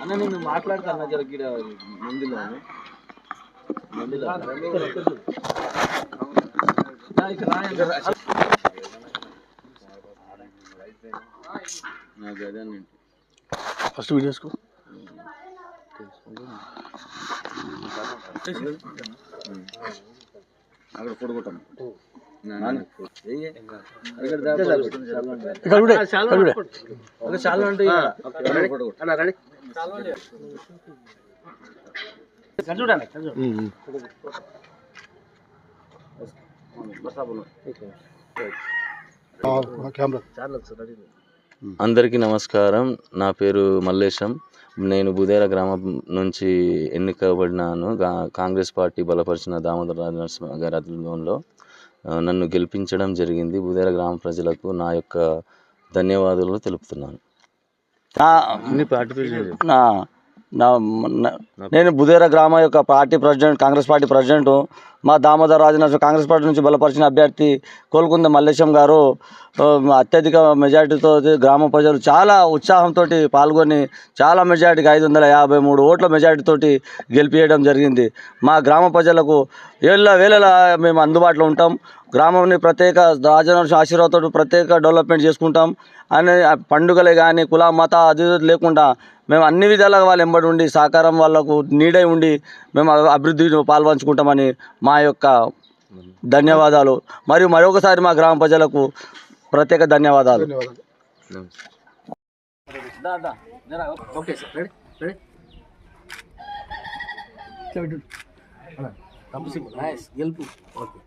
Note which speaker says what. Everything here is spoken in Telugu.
Speaker 1: అన్న నేను మాట్లాడతాను జర గిడ మందిలో మందిలో నాకు అదే
Speaker 2: ఫస్ట్ వీడియోస్కు
Speaker 1: అక్కడ పొడగొట్టాం
Speaker 2: ఇక్కడ
Speaker 1: చాలా అంటే
Speaker 3: అందరికీ నమస్కారం. నా పేరు మల్లేశం. నేను బుదేర గ్రామం నుంచి ఎన్నికబడినాను. కాంగ్రెస్ పార్టీ బలపరిచిన దామోదర రాజ నరసింహ గారి ఆధ్వర్యంలో నన్ను గెలిపించడం జరిగింది. బుదేర గ్రామ ప్రజలకు నా యొక్క ధన్యవాదాలు తెలుపుతున్నాను.
Speaker 4: నేను బుదేర గ్రామ యొక్క party president Congress party president. మా దామోదర్ రాజనరసింహ కాంగ్రెస్ పార్టీ నుంచి బలపరిచిన అభ్యర్థి కోలుకుంద మల్లేశం గారు. అత్యధిక మెజార్టీతో గ్రామ ప్రజలు చాలా ఉత్సాహంతో పాల్గొని చాలా మెజార్టీకి ఐదు వందల యాభై మూడు ఓట్ల మెజార్టీతో గెలిపించడం జరిగింది. మా గ్రామ ప్రజలకు ఏళ్ళ వేళలా మేము అందుబాటులో ఉంటాం. గ్రామంని ప్రత్యేక రాజనరసింహ ఆశీర్వాదంతో ప్రత్యేక డెవలప్మెంట్ చేసుకుంటాం. అనే పండుగలే కానీ కుల మత అది లేకుండా మేము అన్ని విధాలుగా వాళ్ళు ఎంబడి ఉండి సహకారం వాళ్ళకు నీడై ఉండి మేము అభి- అభివృద్ధిలో పాల్పంచుకుంటామని మా యొక్క ధన్యవాదాలు. మరియు మరొకసారి మా గ్రామ ప్రజలకు ప్రత్యేక ధన్యవాదాలు.
Speaker 2: ధన్యవాదాలు.
Speaker 1: ఓకే సార్ రెడీ రెడీ
Speaker 2: ఇట్లా పెట్టు.
Speaker 1: నైస్ గెలుపు ఓకే.